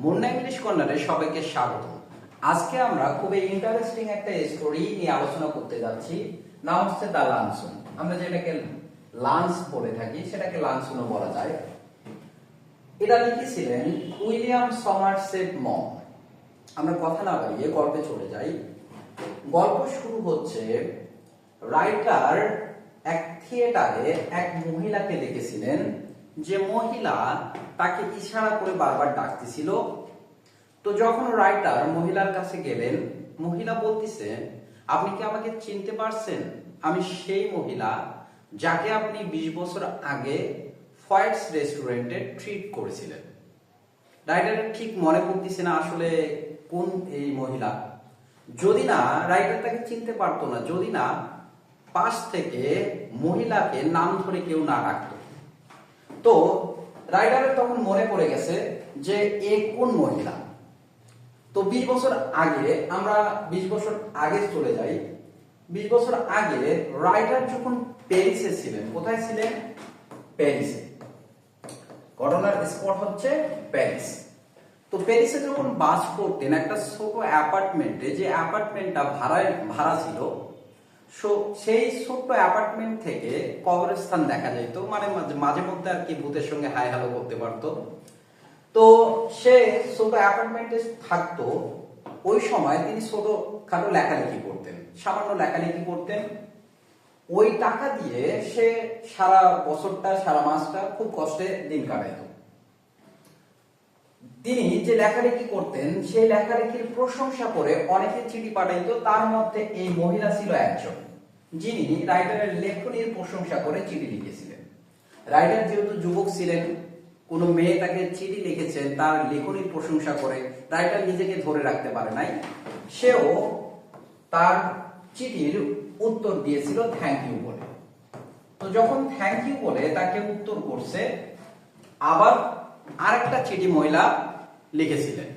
Munna English কর্নারে সবাইকে স্বাগত। আজকে আমরা খুবই ইন্টারেস্টিং একটা স্টোরি নিয়ে আলোচনা করতে যাচ্ছি। নাম হচ্ছে দা লানসুন। আমরা যেটাকে লান্স বলে থাকি, সেটাকে লানসুনও বলা যায়। এটা লিখেছিলেন উইলিয়াম সমারসেট মম। আমরা কথা না বাড়িয়ে গল্পে চলে যাই। গল্প শুরু হচ্ছে, রাইটার এক থিয়েটারে এক মহিলাকে দেখেছিলেন। যে মহিলা তাকে ইশারা করে বারবার ডাকতেছিল। তো যখন রাইটার মহিলার কাছে গেলেন, মহিলা বলতেছে, আপনি কি আমাকে চিনতে পারছেন? আমি সেই মহিলা যাকে আপনি বিশ বছর আগে ফয়েটস রেস্টুরেন্টে ট্রিট করেছিলেন। রাইটারের ঠিক মনে করতেছে না আসলে কোন এই মহিলা। যদি না, রাইটার তাকে চিনতে পারতো না। যদি না, পাশ থেকে মহিলাকে নাম ধরে কেউ না ডাকতো। তো রাইডারের তখন মনে পড়ে গেছে যে এ কোন মহিলা? তো বিশ বছর আগে, আমরা বিশ বছর আগে চলে যাই। বিশ বছর আগে রাইডার যখন প্যারিসে ছিলেন, কোথায় ছিলেন? প্যারিসে। ঘটনার স্পট হচ্ছে প্যারিস। তো প্যারিসে যখন বাস করতেন একটা ছোট অ্যাপার্টমেন্টে, যে অ্যাপার্টমেন্টটা ভাড়ায়, ভাড়া ছিল, সো- সেই ছোট্ট অ্যাপার্টমেন্ট থেকে কবরস্থান দেখা যেত মানে মাঝে- মাঝে মধ্যে আর কি ভূতের সঙ্গে হাই হ্যালো করতে পারতো। তো সে ছোট অ্যাপার্টমেন্টে থাকতো। ওই সময় তিনি ছোট খাটো লেখালেখি করতেন, সামান্য লেখালেখি করতেন। ওই টাকা দিয়ে সে সারা বছরটা, সারা মাসটা খুব কষ্টে দিন কাটাইতো। তিনি যে লেখালেখি করতেন, সেই লেখালেখির প্রশংসা করে অনেকে চিঠি পাঠাইতো। তার মধ্যে এই মহিলা ছিল একজন। যিনি রাইটারের লেখনীর প্রশংসা করে চিঠি লিখেছিলেন। রাইটার যেহেতু যুবক ছিলেন, কোনো মেয়ে তাকে চিঠি লিখেছেন, তার লেখনীর প্রশংসা করে রাইটার নিজেকে ধরে রাখতে পারে নাই, সেও তার চিঠির উত্তর দিয়েছিল থ্যাংক ইউ বলে। তো যখন থ্যাংক ইউ বলে তাকে উত্তর করছে, আবার আরেকটা চিঠি মহিলা লিখেছিলেন।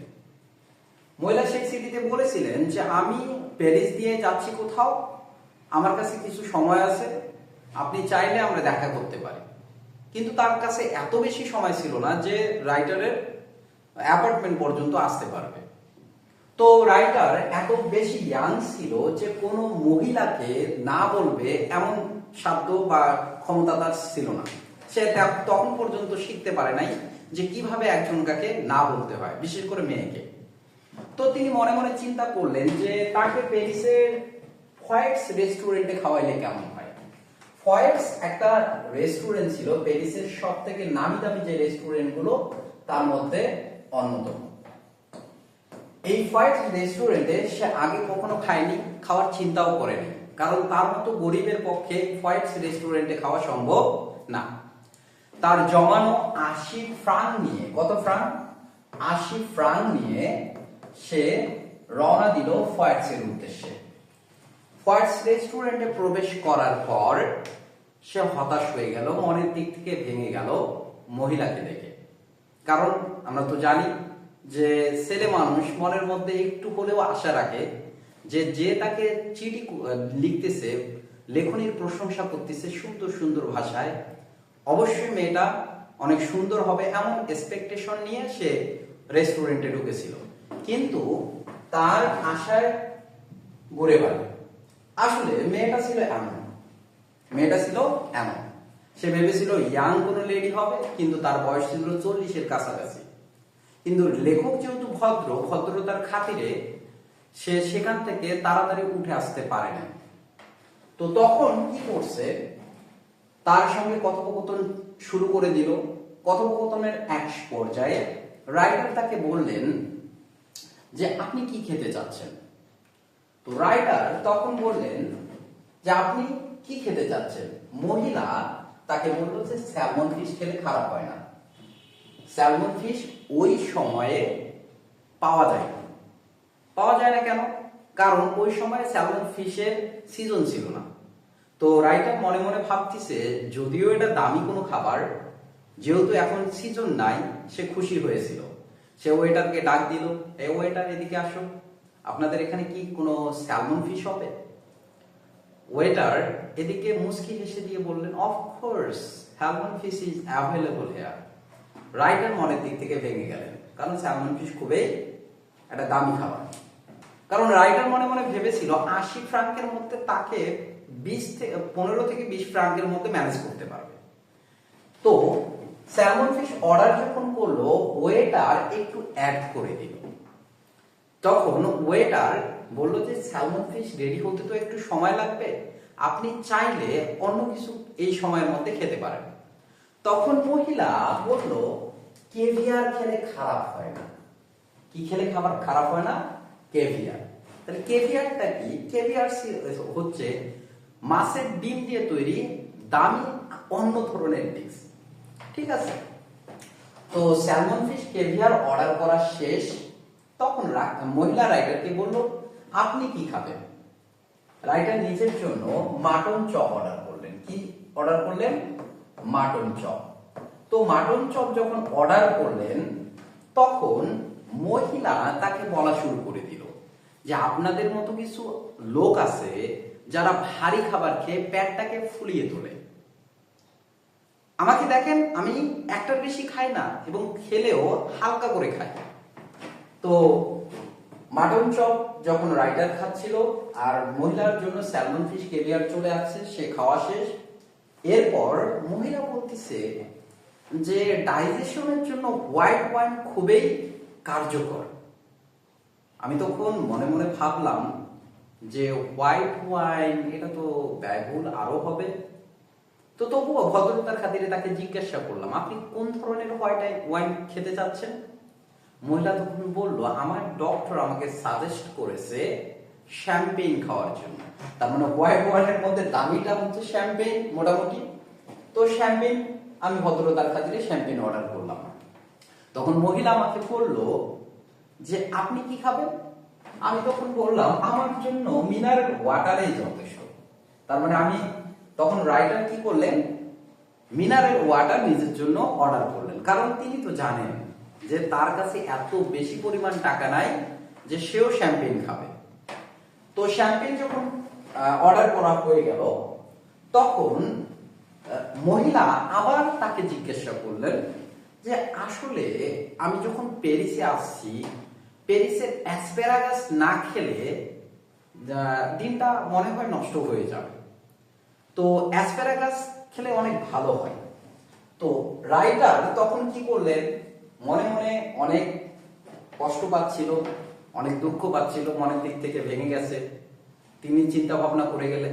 মহিলা সেই চিঠিতে বলেছিলেন যে, আমি প্যারিস দিয়ে যাচ্ছি কোথাও আমার কাছে কিছু সময় আছে, আপনি চাইলে আমরা দেখা করতে পারি। কিন্তু তার কাছে এত বেশি সময় ছিল না যে রাইটারের অ্যাপার্টমেন্ট পর্যন্ত আসতে পারবে। তো রাইটার এত বেশি ইয়াং ছিল যে কোনো মহিলাকে না বলবে এমন সাধ্য বা ক্ষমতা তার ছিল না। সে তখন পর্যন্ত শিখতে পারে নাই যে কীভাবে একজনকাকে না বলতে হয়, বিশেষ করে মেয়েকে। তো তিনি মনে মনে চিন্তা করলেন যে তাকে প্যারিসের ফয়েটস রেস্টুরেন্টে খাওয়াইলে কেমন হয়? ফয়েটস একটা রেস্টুরেন্ট ছিল, প্যারিসের সব থেকে নামি দামি যে রেস্টুরেন্টগুলো তার মধ্যে অন্যতম। এই ফয়েট রেস্টুরেন্টে সে আগে কখনো খায়নি, খাওয়ার চিন্তাও করেনি। কারণ তার মতো গরিবের পক্ষে ফয়েটস রেস্টুরেন্টে খাওয়া সম্ভব না। তার জমানো আশি ফ্রাং নিয়ে, কত ফ্রাং? আশি ফ্রাং নিয়ে সে রওনা দিল ফয়েটসের উদ্দেশ্যে। ফয়েটস রেস্টুরেন্টে প্রবেশ করার পর সে হতাশ হয়ে গেল, মনের দিক থেকে ভেঙে গেল মহিলাকে দেখে। কারণ আমরা তো জানি যে ছেলে মানুষ মনের মধ্যে একটু হলেও আশা রাখে যে যে তাকে চিঠি লিখতেছে, লেখনির প্রশংসা করতেছে সুন্দর সুন্দর ভাষায়, অবশ্যই মেয়েটা অনেক সুন্দর হবে এমন এক্সপেকটেশন নিয়ে সে রেস্টুরেন্টে ঢুকেছিল। কিন্তু তার আশায় গড়ে বাড়ি। আসলে মেয়েটা ছিল এমন। মেয়েটা ছিল এমন। সে ভেবেছিল ইয়াং কোনো লেডি হবে, কিন্তু তার বয়স ছিল চল্লিশের কাছাকাছি। কিন্তু লেখক যেহেতু ভদ্র, ভদ্রতার খাতিরে সে সেখান থেকে তাড়াতাড়ি উঠে আসতে পারে না তো তখন কি করছে, তার সঙ্গে কথোপকথন শুরু করে দিল। কথোপকথনের এক পর্যায়ে রাইটার তাকে বললেন যে, আপনি কি খেতে চাচ্ছেন? তো রাইটার তখন বললেন যে আপনি কি খেতে চাচ্ছেন? মহিলা তাকে বলল যে স্যালমন ফিশ খেলে খারাপ হয় না। স্যালমন ফিশ ওই সময়ে পাওয়া যায় না। পাওয়া যায় না কেন? কারণ ওই সময় স্যালমন ফিশের সিজন ছিল না। তো রাইটার মনে মনে ভাবতেছে, যদিও এটা দামি কোনো খাবার, যেহেতু এখন সিজন নাই, সে খুশি হয়েছিল। সে ওয়েটারকে ডাক দিল এ ওয়েটার এদিকে আসো। আপনাদের এখানে কি কোনো স্যালমন ফিশ হবে? ওয়েটার এদিকে মুস্কি হেসে দিয়ে বললেন of course salmon fish is available here writer মনের দিক থেকে ভেঙে গেলেন, কারণ স্যালমন ফিশ খুবই একটা দামি খাবার। কারণ রাইটার মনে মনে ভেবেছিল আশি ফ্রাঙ্কের মধ্যে তাকে বিশ থেকে পনেরো থেকে বিশ ফ্রাঙ্কের মধ্যে ম্যানেজ করতে পারবে। তো স্যালমন ফিশ অর্ডার যখন করল ওয়েটার একটু অ্যাড করে দিল। তখন ওয়েটার বলল যে স্যালমন ফিশ রেডি হতে তো একটু সময় লাগবে। আপনি চাইলে অন্য কিছু এই সময়ের মধ্যে খেতে পারেন। তখন মহিলা বলল, কেভিয়ার খেলে খারাপ হয় না। কি খেলে খাবার খারাপ হয় না? কেভিয়ার। তাহলে কেভিয়ারটা কি? কেভিয়ার হচ্ছে মাছের ডিম দিয়ে তৈরি দামি অন্য ধরনের ডিশ। ঠিক আছে? তো স্যালমন ফিশ কেভিয়ার অর্ডার করা শেষ। তখন মহিলা রাইটারকে বলল, আপনি কি খাবেন? রাইটার নিজের জন্য মাটন চপ অর্ডার করলেন। কি অর্ডার করলেন? Mutton chop. তো মাটন চপ যখন অর্ডার করলেন, তখন মহিলা তাকে বলা শুরু করে দিল যে, আপনাদের মতো কিছু লোক আছে যারা ভারী খাবার খেয়ে পেটটাকে ফুলিয়ে তোলে। আমাকে দেখেন, আমি একটার বেশি খাই না এবং খেলেও হালকা করে খাই। তো মাটন চপ যখন রাইটার খাচ্ছিল আর মহিলার জন্য স্যালমন ফিশ কেভিয়ার চলে আসছে, সে খাওয়া শেষ। এরপর মহিলা বলতেছে যে ডাইজেশনের জন্য হোয়াইট ওয়াইন খুবই কার্যকর। আমি তখন মনে মনে ভাবলাম যে হোয়াইট ওয়াইন এটা তো ব্যয়বহুল আরও হবে। তো তবুও ভদ্রতার খাতিরে তাকে জিজ্ঞাসা করলাম, আপনি কোন ধরনের হোয়াইট ওয়াইন খেতে চাচ্ছেন? মহিলা তখন বলল, আমার ডক্টর আমাকে সাজেস্ট করেছে শ্যাম্পেইন খাওয়ার জন্য। তার মানে হোয়াইট ওয়াইনের মধ্যে দামিটা হচ্ছে শ্যাম্পেইন মোটামুটি। তো শ্যাম্পেইন আমি ভদ্রতার খাতিরে শ্যাম্পেইন অর্ডার করলাম। তখন মহিলা আমাকে বলল যে, আপনি কি খাবেন? আমি তখন বললাম, আমার জন্য মিনারেল ওয়াটারেই যথেষ্ট। তার মানে আমি তখন রাইটার কি করলেন? মিনারেল ওয়াটার নিজের জন্য অর্ডার করলেন। কারণ তিনি তো জানেন যে তার কাছে এত বেশি পরিমাণ টাকা নাই যে সেও শ্যাম্পেন খাবে। তো শ্যাম্পেন যখন অর্ডার করা হয়ে গেল, তখন মহিলা আবার তাকে জিজ্ঞাসা করলেন যে আসলে আমি যখন প্যারিসে আসছি, প্যারিসের অ্যাসপেরাগাস না খেলে দিনটা মনে হয় নষ্ট হয়ে যাবে। তো অ্যাসপ্যারাগাস খেলে অনেক ভালো হয়। তো রাইটার তখন কি করলেন মনে মনে অনেক কষ্ট পাচ্ছিল, অনেক দুঃখ পাচ্ছিল, মনের দিক থেকে ভেঙে গেছে। তিনি চিন্তা ভাবনা করে গেলে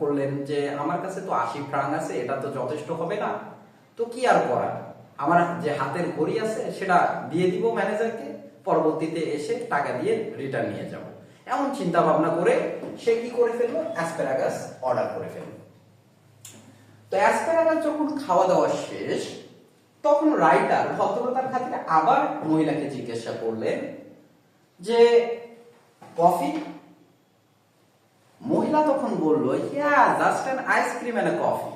করলেন যে, আমার কাছে তো আশি ফ্রাং আছে, এটা তো যথেষ্ট হবে না। তো কি আর করার? আমার যে হাতের ঘড়ি আছে, সেটা দিয়ে দিব ম্যানেজারকে, পরবর্তীতে এসে টাকা দিয়ে রিটার্ন নিয়ে যাব। এমন চিন্তা ভাবনা করে সে কি করে ফেলল? অ্যাসপেরাগাস অর্ডার করে ফেলল। তো অ্যাসপ্যারাগাস যখন খাওয়া দাওয়া শেষ তখন রাইটার ভদ্রতার খাতিরে আবার মহিলাকে জিজ্ঞাসা করলেন যে, কফি? মহিলা তখন বলল yeah just an ice cream and coffee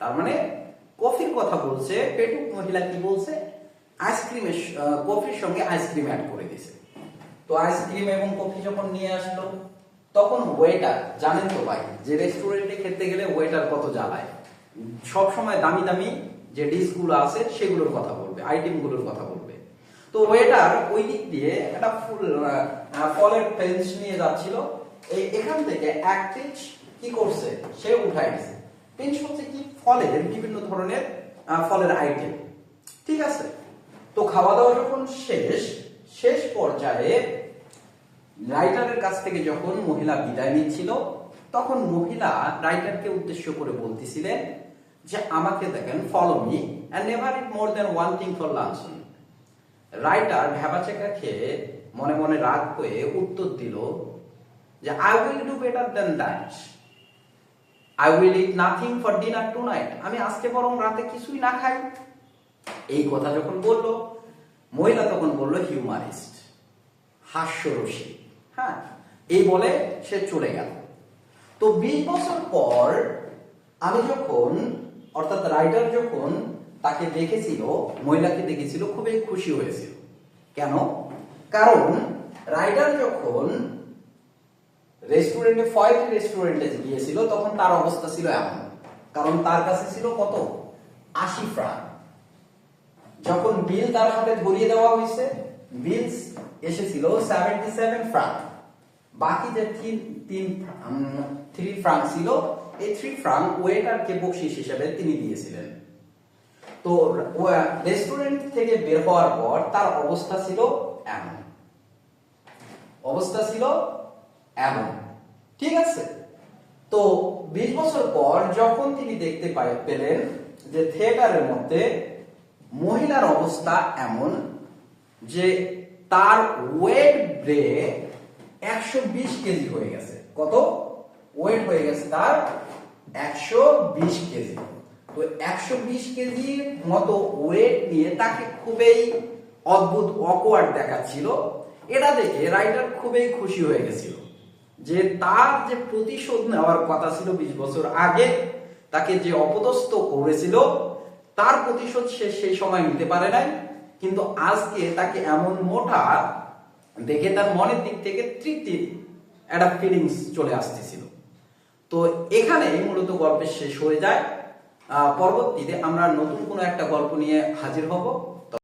তার মানে কফির কথা বলছে, পেটুক মহিলা কি বলছে? আইসক্রিমের কফির সঙ্গে আইসক্রিম অ্যাড করে দিয়েছে তো আইসক্রিম এবং কফি যখন নিয়ে আসলো, তখন ওয়েটার জানেন তো ভাই, যে রেস্টুরেন্টে খেতে গেলে ওয়েটার কত জ্বালায়। সব সময় দামি দামি যে ডিশগুলো আছে, সেগুলোর কথা বলবে আইটেমগুলোর কথা বলবে। তো ওয়েটার ওই দিক দিয়ে একটা ফুল ফলের পেঞ্চ নিয়ে যাচ্ছিল। এই এখান থেকে এক পিঞ্চ কি করছে? সে উঠাই দিছে পিঞ্চ হচ্ছে কি? ফলের, বিভিন্ন ধরনের ফলের আইটেম ঠিক আছে? তো খাওয়া দাওয়া যখন শেষ শেষ পর্যায়ে রাইটারের কাছ থেকে যখন মহিলা বিদায় নিচ্ছিল, তখন মহিলা রাইটারকে উদ্দেশ্য করে বলতেছিলেন যে আমাকে দেখেন follow me and never eat more than one thing for lunch writer ভেবাচেকা খেয়ে মনে মনে রাগ হয়ে উত্তর দিল যে I will do better than that I will eat nothing for dinner tonight আমি আজকে বরং রাতে কিছুই না খাই। এই কথা যখন বলল, মহিলা তখন বলল হিউমারিস্ট হাস্যরসী হ্যাঁ এই বলে সে চলে গেল। তো বিশ বছর পর আমি যখন অর্থাৎ রাইটার যখন তাকে দেখেছিল, মহিলাকে দেখেছিল, খুবই খুশি হয়েছিল। কেন? কারণ রাইটার যখন রেস্টুরেন্টে, ফয়েল রেস্টুরেন্টে গিয়েছিল, তখন তার অবস্থা ছিল এমন। কারণ তার কাছে ছিল কত? আশি ফ্রাঙ্ক যখন বিল তার হাতে ধরিয়ে দেওয়া হয়েছে বিল এসেছিল সেভেন্টি সেভেন ফ্রাঙ্ক বাকি যে তিন তিন থ্রি ফ্রাঙ্ক ছিল এই থ্রি ফ্রাঙ্ক ওয়েটারকে বকশিস হিসেবে তিনি দিয়েছিলেন। তো রেস্টুরেন্ট থেকে বের হওয়ার পর তার অবস্থা ছিল এমন। অবস্থা ছিল এমন। ঠিক আছে? তো, বিশ বছর পর যখন তিনি দেখতে পেলেন যে থিয়েটারের মধ্যে মহিলার অবস্থা এমন যে তার ওয়েট ব্রে একশো বিশ কেজি হয়ে গেছে। কত? ওয়েট হয়ে গেছে তার একশো বিশ কেজি। তো একশো বিশ কেজির মতো ওয়েট নিয়ে তাকে খুবই অদ্ভুত অকওয়ার্ড দেখাচ্ছিল। এটা দেখে রাইটার খুবই খুশি হয়ে গেছিল যে তার যে প্রতিশোধ নেওয়ার কথা ছিল বিশ বছর আগে, তাকে যে অপদস্থ করেছিল, তার প্রতিশোধ সে সেই সময় নিতে পারে নাই। কিন্তু আজকে তাকে এমন মোটা, দেখে তার মনের দিক থেকে তৃপ্তি একটা ফিলিংস চলে আসতেছিল। তো এখানে মূলত গল্পের শেষ হয়ে যায়। পরবর্তীতে আমরা নতুন কোনো একটা গল্প নিয়ে হাজির হব।